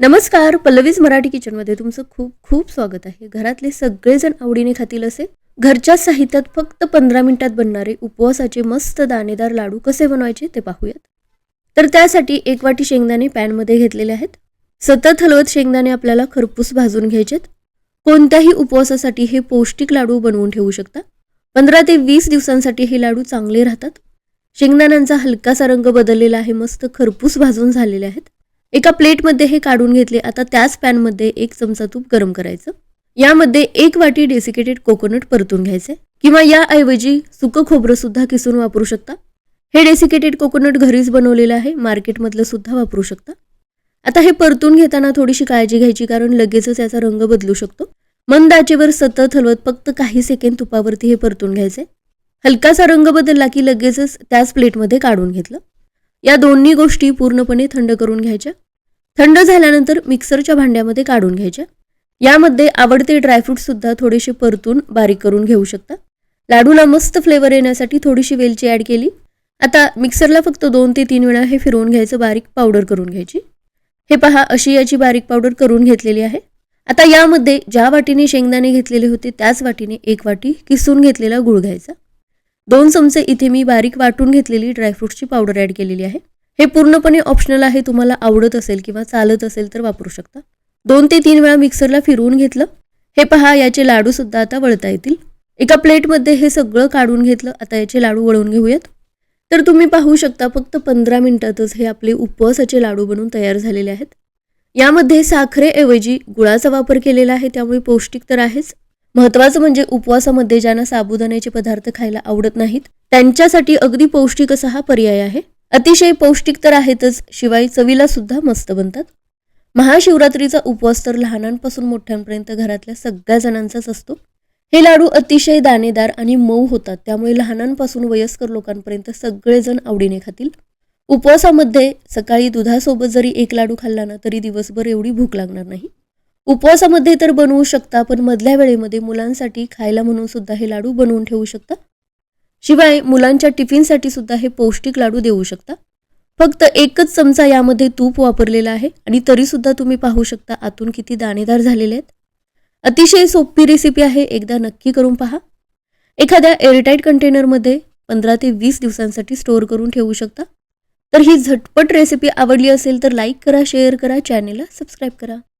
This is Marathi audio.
नमस्कार पल्लवीज मराठी किचनमध्ये तुमचं खूप खूप स्वागत आहे. घरातले सगळेजण आवडीने खातील असे? घरच्या साहित्यात फक्त पंधरा मिनिटात बनणारे उपवासाचे मस्त दाणेदार लाडू कसे बनवायचे ते पाहूयात. तर त्यासाठी एक वाटी शेंगदाणे पॅनमध्ये घेतलेले आहेत. सतत हलवत शेंगदाणे आपल्याला खरपूस भाजून घ्यायचेत. कोणत्याही उपवासासाठी हे पौष्टिक लाडू बनवून ठेवू शकता. पंधरा ते वीस दिवसांसाठी हे लाडू चांगले राहतात. शेंगदाण्यांचा हलकासा रंग बदललेला आहे मस्त खरपूस भाजून झालेले आहेत. एका प्लेटमध्ये हे काढून घेतले. आता त्याच पॅनमध्ये एक चमचा तूप गरम करायचं. यामध्ये एक वाटी डेसिकेटेड कोकोनट परतून घ्यायचे. किंवा याऐवजी सुकं खोबरं सुद्धा किसून वापरू शकता. हे डेसिकेटेड कोकोनट घरीच बनवलेलं आहे. मार्केटमधलं सुद्धा वापरू शकता. आता हे परतून घेताना थोडीशी काळजी घ्यायची कारण लगेचच याचा रंग बदलू शकतो. मंद आचेवर सतत हलवत फक्त काही सेकंद तुपावरती हे परतून घ्यायचे. हलकासा रंग बदलला की लगेचच त्याच प्लेटमध्ये काढून घेतलं. या दोन्ही गोष्टी पूर्णपणे थंड करून घ्यायच्या. थंड झाल्यानंतर मिक्सरच्या भांड्यामध्ये काढून घ्यायच्या. यामध्ये आवडते ड्रायफ्रूटसुद्धा थोडेसे परतून बारीक करून घेऊ शकता. लाडूला मस्त फ्लेवर येण्यासाठी थोडीशी वेलची ॲड केली. आता मिक्सरला फक्त दोन ते तीन वेळा हे फिरवून घ्यायचं बारीक पावडर करून घ्यायची. हे पहा अशी याची बारीक पावडर करून घेतलेली आहे. आता यामध्ये ज्या वाटीने शेंगदाणे घेतलेले होते त्याच वाटीने एक वाटी किसून घेतलेला गुळ घ्यायचा. दोन चमचे इथे मी बारीक वाटून घेतलेली ड्रायफ्रूटची पावडर ॲड केलेली आहे. हे पूर्णपणे ऑप्शनल आहे तुम्हाला आवडत असेल किंवा चालत असेल तर वापरू शकता. दोन ते तीन वेळा मिक्सरला फिरवून घेतलं. हे पहा याचे लाडू सुद्धा आता वळता येतील. एका प्लेटमध्ये हे सगळं काढून घेतलं. आता याचे लाडू वळवून घेऊयात. तर तुम्ही पाहू शकता फक्त पंधरा मिनिटातच हे आपले उपवासाचे लाडू बनून तयार झालेले आहेत. यामध्ये साखरेऐवजी गुळाचा वापर केलेला आहे त्यामुळे पौष्टिक तर आहेच. महत्त्वाचं म्हणजे उपवासामध्ये ज्यांना साबुदाण्याचे पदार्थ खायला आवडत नाहीत त्यांच्यासाठी अगदी पौष्टिक असा हा पर्याय आहे. अतिशय पौष्टिक तर आहेतच शिवाय चवीला सुद्धा मस्त बनतात. महाशिवरात्रीचा उपवास तर लहानांपासून मोठ्यांपर्यंत घरातल्या सगळ्या जणांचाच असतो. हे लाडू अतिशय दाणेदार आणि मऊ होतात त्यामुळे लहानांपासून वयस्कर लोकांपर्यंत सगळेजण आवडीने खातील. उपवासामध्ये सकाळी दुधासोबत जरी एक लाडू खाल्ला ना तरी दिवसभर एवढी भूक लागणार नाही. उपवासामध्ये तर बनवू शकता पण मधल्या वेळेमध्ये मुलांसाठी खायला म्हणून सुद्धा हे लाडू बनवून ठेवू शकता. शिवाय मुलांच्या टिफिनसाठी सुद्धा हे पौष्टिक लाडू देऊ शकता. फक्त एकच चमचा यामध्ये तूप वापरलेला आहे आणि तरी सुद्धा तुम्ही पाहू शकता आतून किती दाणेदार झालेले आहेत. अतिशय सोपी रेसिपी आहे एकदा नक्की करून पहा. एखाद्या एअरटाईट कंटेनरमध्ये पंधरा ते वीस दिवसांसाठी स्टोअर करून ठेवू शकता. तर ही झटपट रेसिपी आवडली असेल तर लाईक करा शेअर करा चॅनेलला सबस्क्राईब करा.